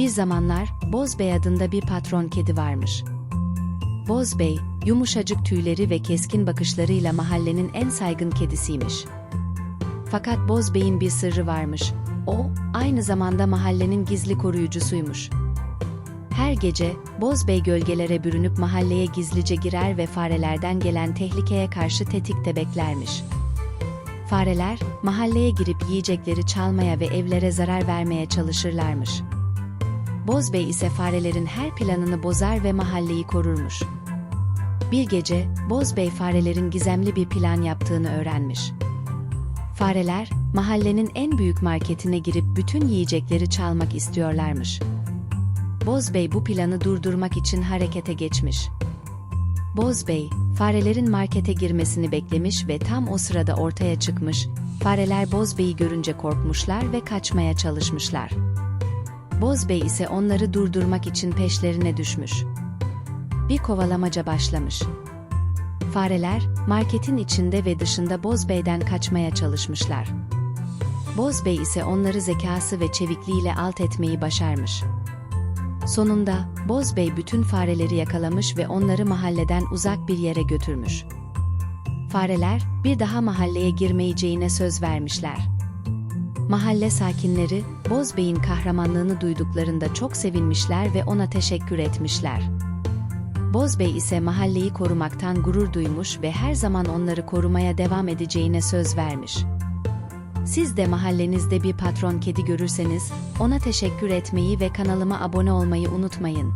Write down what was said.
Bir zamanlar Bozbey adında bir patron kedi varmış. Bozbey, yumuşacık tüyleri ve keskin bakışlarıyla mahallenin en saygın kedisiymiş. Fakat Bozbey'in bir sırrı varmış. O, aynı zamanda mahallenin gizli koruyucusuymuş. Her gece Bozbey gölgelere bürünüp mahalleye gizlice girer ve farelerden gelen tehlikeye karşı tetikte beklermiş. Fareler, mahalleye girip yiyecekleri çalmaya ve evlere zarar vermeye çalışırlarmış. Bozbey ise farelerin her planını bozar ve mahalleyi korurmuş. Bir gece, Bozbey farelerin gizemli bir plan yaptığını öğrenmiş. Fareler, mahallenin en büyük marketine girip bütün yiyecekleri çalmak istiyorlarmış. Bozbey bu planı durdurmak için harekete geçmiş. Bozbey, farelerin markete girmesini beklemiş ve tam o sırada ortaya çıkmış, fareler Bozbey'i görünce korkmuşlar ve kaçmaya çalışmışlar. Bozbey ise onları durdurmak için peşlerine düşmüş. Bir kovalamaca başlamış. Fareler, marketin içinde ve dışında Bozbey'den kaçmaya çalışmışlar. Bozbey ise onları zekası ve çevikliğiyle alt etmeyi başarmış. Sonunda Bozbey bütün fareleri yakalamış ve onları mahalleden uzak bir yere götürmüş. Fareler bir daha mahalleye girmeyeceğine söz vermişler. Mahalle sakinleri Bozbey'in kahramanlığını duyduklarında çok sevinmişler ve ona teşekkür etmişler. Bozbey ise mahalleyi korumaktan gurur duymuş ve her zaman onları korumaya devam edeceğine söz vermiş. Siz de mahallenizde bir patron kedi görürseniz ona teşekkür etmeyi ve kanalıma abone olmayı unutmayın.